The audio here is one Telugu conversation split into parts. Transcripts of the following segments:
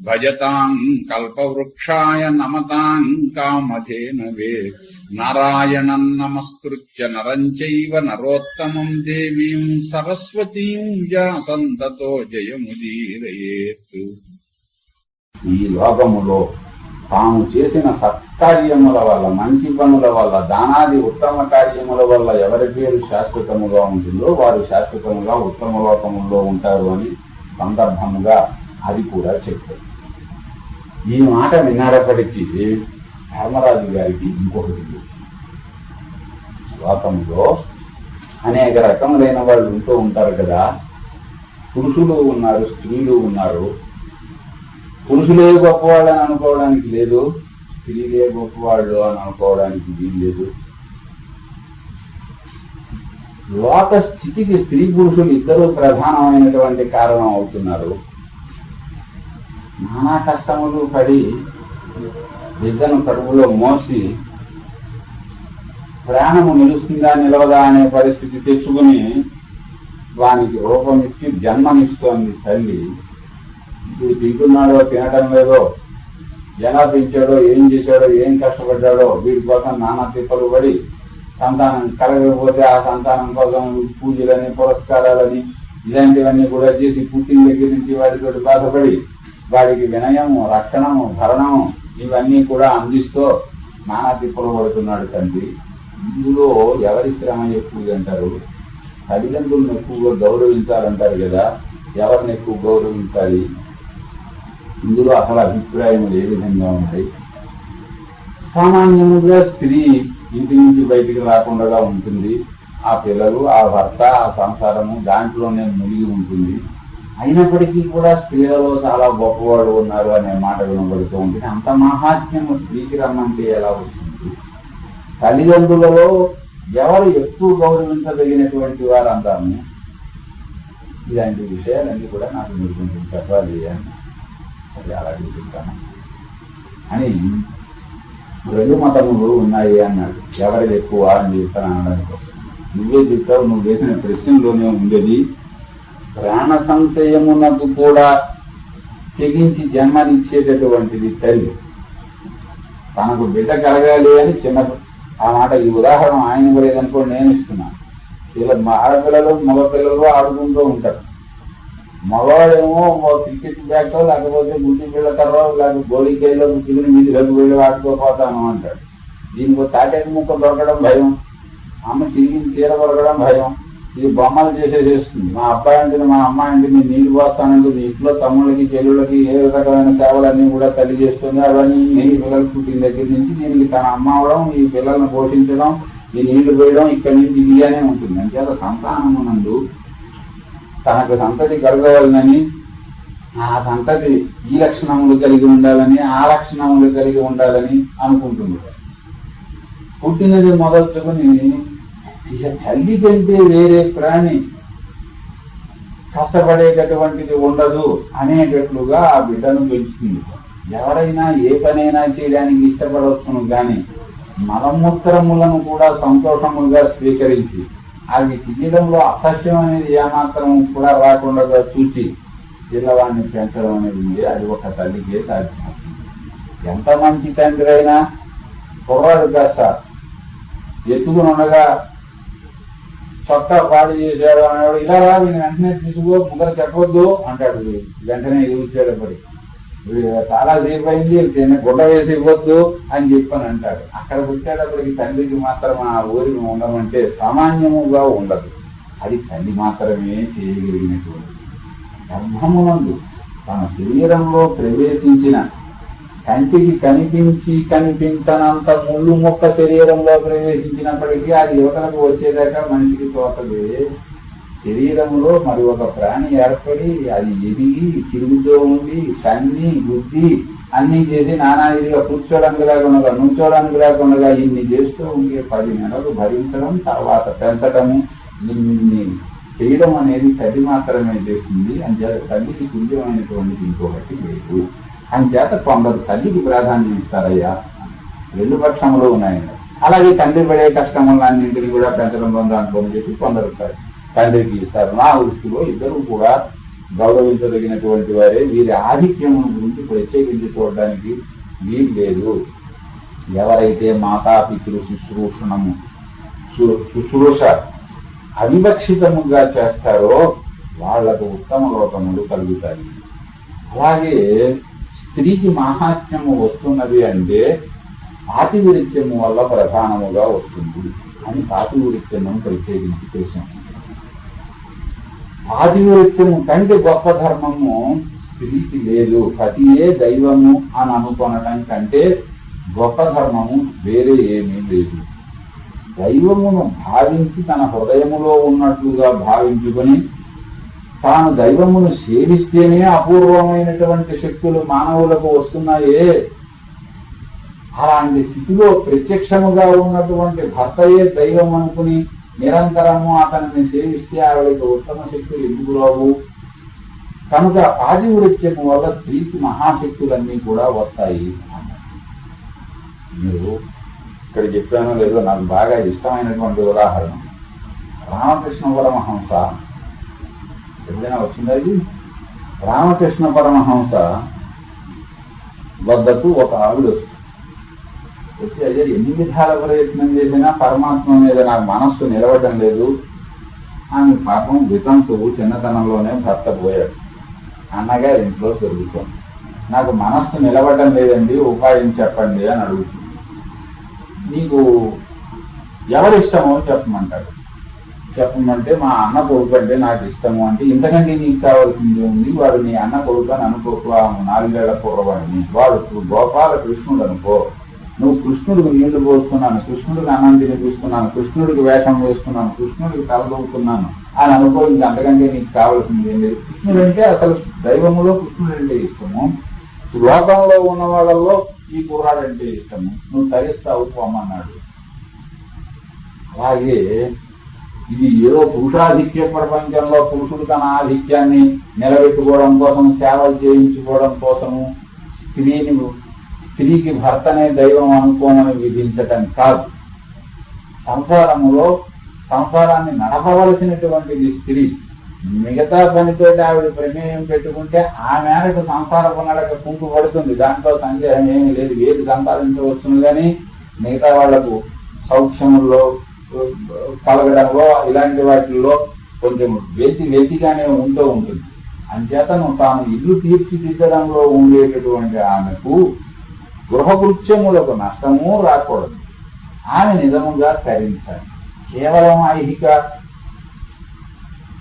శ్రీరామం భూయో భజతాం కల్పవృక్షాయ నమతాం కామధేనవే నారాయణం నమస్కృత్య నరం చైవ నరోత్తమం దేవీం సరస్వతీం వ్యాసంతతో జయముదీరయేత్ ఈ లోకములో తాము చేసిన సత్కార్యముల వల్ల మంచి పనుల వల్ల దానాది ఉత్తమ కార్యముల వల్ల ఎవరి పేరు శాశ్వతముగా ఉంటుందో వారు శాశ్వతముగా ఉత్తమ లోకములో ఉంటారు అని సందర్భముగా అది కూడా చెప్పారు. ఈ మాట విన్నారప్పటికీ ధర్మరాజు గారికి ఇంకొకటి లోకంలో అనేక రకములైన వాళ్ళు ఉంటూ ఉంటారు కదా. పురుషులు ఉన్నారు స్త్రీలు ఉన్నారు. పురుషులే గొప్పవాళ్ళు అని అనుకోవడానికి లేదు స్త్రీలే గొప్పవాళ్ళు అని అనుకోవడానికి వీలు లేదు. లోక స్థితికి స్త్రీ పురుషులు ఇద్దరు ప్రధానమైనటువంటి కారణం అవుతున్నారు. నానా కష్టములు పడి బిడ్డను కడుపులో మోసి ప్రాణము నిలుస్తుందా నిలవదా అనే పరిస్థితి తెచ్చుకుని వానికి రూపం ఇచ్చి జన్మనిస్తోంది తల్లి. ఇప్పుడు తింటున్నాడో తినటం లేదో ఎలా పెంచాడో ఏం చేశాడో ఏం కష్టపడ్డాడో వీడి కోసం నానా తిప్పలు పడి సంతానం కలగకపోతే ఆ సంతానం కోసం పూజలని పురస్కారాలని ఇలాంటివన్నీ కూడా చేసి పుట్టిన దగ్గర నుంచి వాడితో బాధపడి వాడికి వినయము రక్షణము భరణము ఇవన్నీ కూడా అందిస్తూ నానా తిప్పలు పడుతున్నాడు తండ్రి. ఇందులో ఎవరి శ్రమ ఎక్కువ అంటారు? తల్లిదండ్రులను ఎక్కువగా గౌరవించాలంటారు కదా ఎవరిని ఎక్కువ గౌరవించాలి? ఇందులో అసలు అభిప్రాయములు ఏ విధంగా ఉంటాయి సామాన్యముగా స్త్రీ ఇంటి నుంచి బయటికి రాకుండా ఉంటుంది. ఆ పిల్లలు ఆ భర్త ఆ సంసారము దాంట్లోనే మునిగి ఉంటుంది. అయినప్పటికీ కూడా స్త్రీలలో చాలా గొప్పవాడు ఉన్నారు అనే మాట వినబడుతూ ఉంటుంది అంత మహాత్మ్యము స్త్రీకి రమ్మంటే ఎలా వస్తుంది తల్లిదండ్రులలో ఎవరు ఎక్కువ గౌరవించదగినటువంటి వారు అంటాము ఇలాంటి విషయాలన్నీ కూడా నాకు మీరు కొంచెం చెప్పాలి అని అది అలాగే చెప్తాను. అని రెండు మతములు ఉన్నాయి అన్నాడు. ఎవరిది ఎక్కువ అని చెప్తాను అనడానికి నువ్వే చెప్తావు నువ్వు వేసిన ప్రశ్నలోనే ఉండేది. ప్రాణ సంశయమునకు కూడా తెగించి జన్మనిచ్చేటటువంటిది తల్లి. తనకు బిడ్డ కలగాలి అని చిన్న ఆ మాట ఈ ఉదాహరణ ఆయన కూడా ఏదనుకోండి నేను ఇస్తున్నాను ఇలా ఆడపిల్లలు మగ పిల్లలు ఆడుకుంటూ ఉంటారు. మగవాడేమో క్రికెట్ బ్యాటో లేకపోతే గుడ్డి పిల్లకర్రో లేకపోతే గోళికాయలో చిగురు మీదిలోకి వెళ్ళి ఆడుకోపోతాను అంటాడు. దీనికి తాటే ముక్క దొరకడం భయం. అమ్మ చిరిగిన చీర దొరకడం భయం. ఇది బొమ్మలు చేసేసేస్తుంది. మా అబ్బాయి అంటే మా అమ్మాయి అంటే నేను నీళ్ళు పోస్తానంటుంది ఇంట్లో తమ్ముళ్ళకి చెల్లుళ్ళకి ఏ రకమైన సేవలన్నీ కూడా తల్లి చేస్తుంది. అవన్నీ ఈ పిల్లలు పుట్టిన దగ్గర నుంచి దీనికి తన అమ్మ అవడం ఈ పిల్లల్ని పోషించడం ఈ నీళ్ళు పోయడం ఇక్కడి నుంచి ఇదిగానే ఉంటుంది. అంచేత సంతానమునందు తనకు సంతతి కలగవాలని ఆ సంతతి ఈ లక్షణములు కలిగి ఉండాలని ఆ లక్షణములు కలిగి ఉండాలని అనుకుంటుంది. పుట్టినది మొదలుచుకుని ఇక తల్లి కంటే వేరే ప్రాణి కష్టపడేటటువంటిది ఉండదు అనేటట్లుగా ఆ బిడ్డను పెంచుతుంది. ఎవరైనా ఏ పనైనా చేయడానికి ఇష్టపడవచ్చును కానీ మలమూత్రములను కూడా సంతోషముగా స్వీకరించి అవి తినడంలో అసహ్యం అనేది ఏమాత్రం కూడా రాకుండా చూచి పిల్లవాడిని పెంచడం అనేది ఉంది అది ఒక తల్లికే సాధ్యం. ఎంత మంచి తండ్రి అయినా కుర్రాడు కాస్త ఎత్తుకుని ఉండగా చొక్కా పాడు చేశాడు అన్నాడు ఇలా రా వీడిని వెంటనే తీసుకో ముగ్గురు చెప్పొద్దు అంటాడు వెంటనే ఎదుగుచేటప్పటి చాలా సేపు అయింది దీన్ని గుడ్డ వేసి ఇవ్వద్దు అని చెప్పని అంటాడు. అక్కడ వచ్చేటప్పటికి తండ్రికి మాత్రం ఆ ఊరికి ఉండమంటే సామాన్యముగా ఉండదు. అది తల్లి మాత్రమే చేయగలిగినటువంటి గర్భమునందు తన శరీరంలో ప్రవేశించిన కంటికి కనిపించి కనిపించనంత ముళ్ళు మొక్క శరీరంలో ప్రవేశించినప్పటికీ అది యువతలకు వచ్చేదాకా మనిషికి తోటది శరీరంలో మరి ఒక ప్రాణి ఏర్పడి అది ఎదిగి తిరుగుతూ ఉండి కన్ని బుద్ధి అన్ని చేసి నానా ఇదిగా కూర్చోడానికి లేకుండా నుంచోడానికి లేకుండా ఇన్ని చేస్తూ ఉండే పది నెలలు భరించడం తర్వాత పెంచడము ఇన్ని చేయడం అనేది తల్లి మాత్రమే చేస్తుంది. అంచేత తల్లికి తుల్యమైనటువంటిది ఇంకొకటి లేదు. అంచేత కొందరు తల్లికి ప్రాధాన్యం ఇస్తారయ్యా. రెండు పక్షములు ఉన్నాయండి అలాగే తండ్రి పడే కష్టములన్నింటినీ కూడా పెంచడం పొందాలని చెప్పి కొందరు తండ్రికి ఇస్తారు. నా వృత్తిలో ఇద్దరు కూడా గౌరవించదగినటువంటి వారే. వీరి ఆధిక్యము గురించి ప్రత్యేకించి చూడడానికి వీలు లేదు. ఎవరైతే మాతా శుశ్రూషణము శుశ్రూష అవివక్షితముగా చేస్తారో వాళ్ళకు ఉత్తమ లోకములు కలుగుతాయి. అలాగే స్త్రీకి మాహాత్మ్యము వస్తున్నది అంటే పాతివిరిత్యము వల్ల ప్రధానముగా వస్తుంది. అని పాతివిరిత్యము ప్రత్యేకించి తెలిసాం పాతివిరిత్యము కంటే గొప్ప ధర్మము స్త్రీకి లేదు. పతియే దైవము అని అనుకొనడం కంటే గొప్ప ధర్మము వేరే ఏమీ లేదు. దైవమును భావించి తన హృదయములో ఉన్నట్లుగా భావించుకొని తాను దైవమును సేవిస్తేనే అపూర్వమైనటువంటి శక్తులు మానవులకు వస్తున్నాయే. అలాంటి స్థితిలో ప్రత్యక్షముగా ఉన్నటువంటి భర్తయే దైవం అనుకుని నిరంతరము అతనిని సేవిస్తే ఆవిడకి ఉత్తమ శక్తులు ఎందుకు రావు? కనుక ఆదివృత్యము వల్ల స్త్రీకి మహాశక్తులన్నీ కూడా వస్తాయి. మీరు ఇక్కడ చెప్పానో లేదో నాకు బాగా ఇష్టమైనటువంటి ఉదాహరణ. రామకృష్ణ పరమహంస ఎప్పుడైనా వచ్చిందా ఇది రామకృష్ణ పరమహంస వద్దకు ఒక ఆవిడ వస్తుంది. వచ్చి అయ్యా ఎన్ని విధాల ప్రయత్నం చేసినా పరమాత్మ మీద నాకు మనస్సు నిలవటం లేదు. ఆమె పాపం వితంతువు చిన్నతనంలోనే భర్త పోయాడు. అన్నగా ఇంట్లో పెరుగుతాం నాకు మనస్సు నిలవటం లేదండి ఉపాయం చెప్పండి అని అడుగుతుంది. నీకు ఎవరిష్టమో చెప్పమంటాడు. చెప్పమంటే మా అన్న కొడుకు అంటే నాకు ఇష్టము. అంటే ఇంతకంటే నీకు కావాల్సింది ఉంది. వాడు నీ అన్న కొడుకు అని అనుకోకు. నాలుగేళ్ళ కుర్రవాడిని వాడు గోపాల కృష్ణుడు అనుకో. నువ్వు కృష్ణుడికి నీళ్ళు పోస్తున్నాను. కృష్ణుడికి అన్నం తినిపిస్తున్నాను కృష్ణుడికి వేషం వేస్తున్నాను. కృష్ణుడికి తలదొక్కుతున్నాను అని అనుకో ఇంక అంతకంటే నీకు కావాల్సింది ఏం లేదు. కృష్ణుడు అంటే అసలు దైవములో కృష్ణుడు అంటే ఇష్టము. లోకంలో ఉన్న వాళ్ళలో ఈ కుర్రాడంటే ఇష్టము. నువ్వు తరిస్తావు పోమన్నాడు. అలాగే ఇది ఏదో పురుషాధిక్య ప్రపంచంలో పురుషుడు తన ఆధిక్యాన్ని నిలబెట్టుకోవడం కోసం సేవలు చేయించుకోవడం కోసము స్త్రీని స్త్రీకి భర్తనే దైవం అనుకోమని విధించటం కాదు. సంసారములో సంసారాన్ని నడపవలసినటువంటిది స్త్రీ. మిగతా పనితో ఆవిడ ప్రమేయం పెట్టుకుంటే ఆ మేరకు సంసార నడక కుంటు పడుతుంది. దాంట్లో సందేహం ఏమీ లేదు. ఏది సంపాదించవచ్చును కానీ మిగతా వాళ్ళకు సౌఖ్యముల్లో పలగడంలో ఇలాంటి వాటిల్లో కొంచెం వెతి వెతిగానే ఉంటూ ఉంటుంది. అంచేతను తాను ఇల్లు తీర్చిదిద్దడంలో ఉండేటటువంటి ఆమెకు గృహకృత్యములకు నష్టము రాకూడదు. ఆమె నిజముగా తరించాలి. కేవలం ఐహిక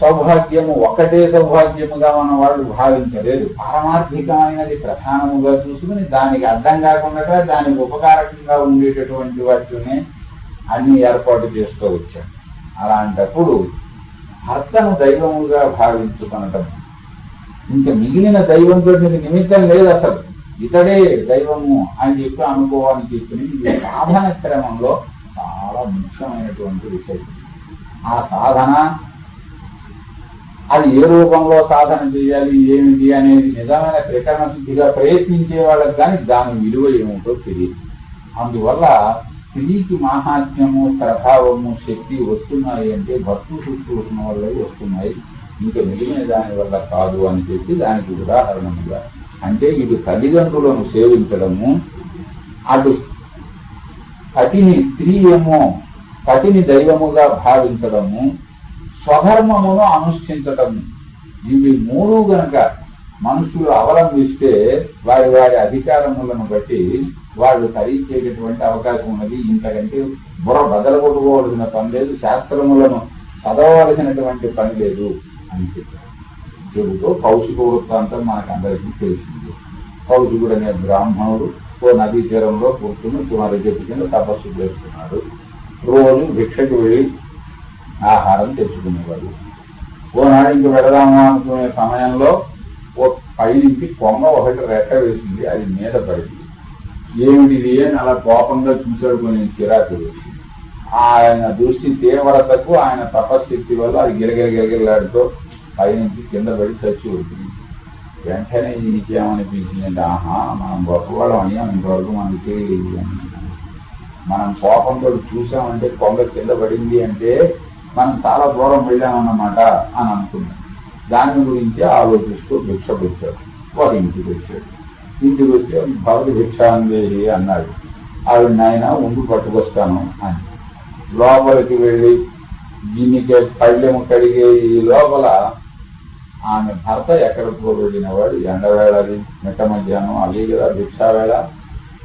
సౌభాగ్యము ఒకటే సౌభాగ్యముగా మన వాళ్ళు భావించలేదు. పారమార్థికమైనది ప్రధానముగా చూసుకుని దానికి అర్థం కాకుండా దానికి ఉపకారకంగా ఉండేటటువంటి వాటినే అన్ని ఏర్పాటు చేసుకోవచ్చు అలాంటప్పుడు భర్తను దైవముగా భావించుకొనటం. ఇంకా మిగిలిన దైవంతో నిమిత్తం లేదు అసలు. ఇతడే దైవము అని చెప్పి అనుకోవాలని చెప్పిన సాధన క్రమంలో చాలా ముఖ్యమైనటువంటి విషయం. ఆ సాధన అది ఏ రూపంలో సాధన చేయాలి ఏమిటి అనేది నిజమైన త్రికరణ శుద్ధిగా ప్రయత్నించే వాళ్ళకి కానీ దాని విలువ ఏమిటో తెలియదు. అందువల్ల స్త్రీకి మాహాత్మ్యము ప్రభావము శక్తి వస్తున్నాయి అంటే భక్తు శుశ్రూషణ వల్ల వస్తున్నాయి. ఇంకా మిగిలిన దాని వల్ల కాదు అని చెప్పి దానికి ఉదాహరణగా అంటే ఇటు తల్లిదండ్రులను సేవించడము అటు పతిని స్త్రీ ఏమో పతిని దైవముగా భావించడము స్వధర్మమును అనుష్ఠించటము. ఇవి మూడు గనక మనుషులు అవలంబిస్తే వారి వారి అధికారములను బట్టి వాళ్ళు తరించేటటువంటి అవకాశం ఉన్నది. ఇంతకంటే బుర్ర బదలగొట్టుకోవాల్సిన పని లేదు. శాస్త్రములను చదవవలసినటువంటి పని లేదు అని చెప్పారు. చెబుతూ కౌశిక వృత్తాంతం మనకు అందరికీ తెలిసింది. కౌశికుడు అనే బ్రాహ్మణుడు ఓ నదీ తీరంలో కూర్చుని కుమారి చెట్టు కింద తపస్సు చేస్తున్నాడు. రోజు భిక్షకు వెళ్ళి ఆహారం తెచ్చుకునేవాడు. ఓనాడు ఇంక వెళదాము అనుకునే సమయంలో ఓ పైనుంచి కొమ్మ ఒకటి రెక్క వేసింది. అది మీద పడింది. ఏమిటిది అని అలా కోపంగా చూశాడు కొంచెం చిరాకు ఆయన దృష్టి తీవ్రతకు ఆయన తపశక్తి వల్ల అది గిరగిర గిరగిరలాడుతూ పైనుంచి కింద పడి చచ్చి వచ్చింది వెంటనే ఈయనకి ఆహా మనం గొప్పవాళ్ళం అని ఇంతవరకు మనకి తెలియదు అని మనం కోపంతో చూసామంటే కొంగ కింద పడింది అంటే మనం చాలా దూరం వెళ్ళామన్నమాట అని అనుకున్నాం. దాని గురించి ఆలోచిస్తూ భిక్ష పెట్టాడు. ఒక ఇంటికి వచ్చాడు. ఇంటికి వస్తే భవతి భిక్ష అన్నాడు. ఆవిడ నాయన ఉండి పట్టుకొస్తాను అని. లోపలికి వెళ్ళి గిన్నెకి పళ్ళెము కడిగే ఈ లోపల ఆమె భర్త ఎక్కడ వెళ్ళిన వాడు ఎండవేళ అది? మిట్ట మధ్యాహ్నం? అదే కదా భిక్షావేళ?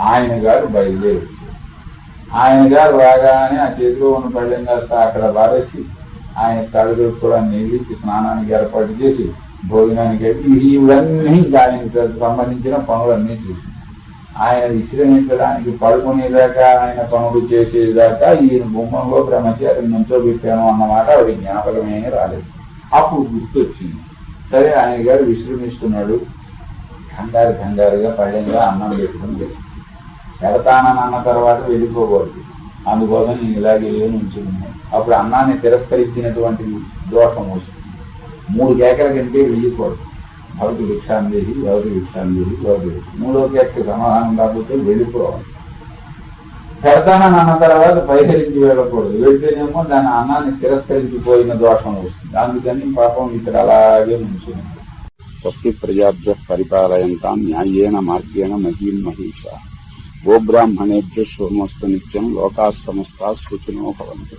ఆయన గారు బయలుదేరి. ఆయన గారు రాగానే ఆ చేతిలో ఉన్న పళ్ళెం కాస్త అక్కడ బారేసి ఆయన కడుగు కూడా నీళ్ళిచ్చి స్నానానికి ఏర్పాటు చేసి భోజనానికి ఇవన్నీ ఇంకా సంబంధించిన పనులన్నీ చూసింది. ఆయన విశ్రమించడానికి పడుకునేదాకా ఆయన పనులు చేసేదాకా ఈయన గుమ్మంలో బ్రహ్మచారి నుంచోబెట్టాను అన్నమాట ఆవిడ జ్ఞాపకమే రాలేదు. అప్పుడు గుర్తొచ్చింది. సరే ఆయన గారు విశ్రమిస్తున్నాడు. కంగారు కంగారుగా పళ్ళెంగా అన్నం పెట్టుకుని వెళ్ళి పెడతానని అన్న తర్వాత వెళ్ళిపోకూడదు. అందుకోసం నేను ఇలాగే ఉంచుకున్నాను. అప్పుడు అన్నాన్ని తిరస్కరించినటువంటి దోషం వస్తుంది. మూడు కేకల కంటే వెళ్ళిపోవడం భవతి భిక్షాందేహి భవతి భిక్షాందేహి భవతి మూడో కేకకి సమాధానం కాకపోతే వెళ్ళిపోవాలి. పెడతానని అన్న తర్వాత పరిహరించి వెళ్ళకూడదు. వెళ్తేనేమో దాని అన్నాన్ని తిరస్కరించిపోయిన దోషం వస్తుంది. అందుకని పాపం ఇక్కడ అలాగే ఉంచుకున్నాడు స్వస్తి ప్రజాభ్య పరిపాలయంతా న్యాయేన మార్గేణ మహీం మహిష. గోబ్రాహ్మణేభ్య శుభమస్తు నిత్యం లోకా సమస్తా సుఖినో భవంతు.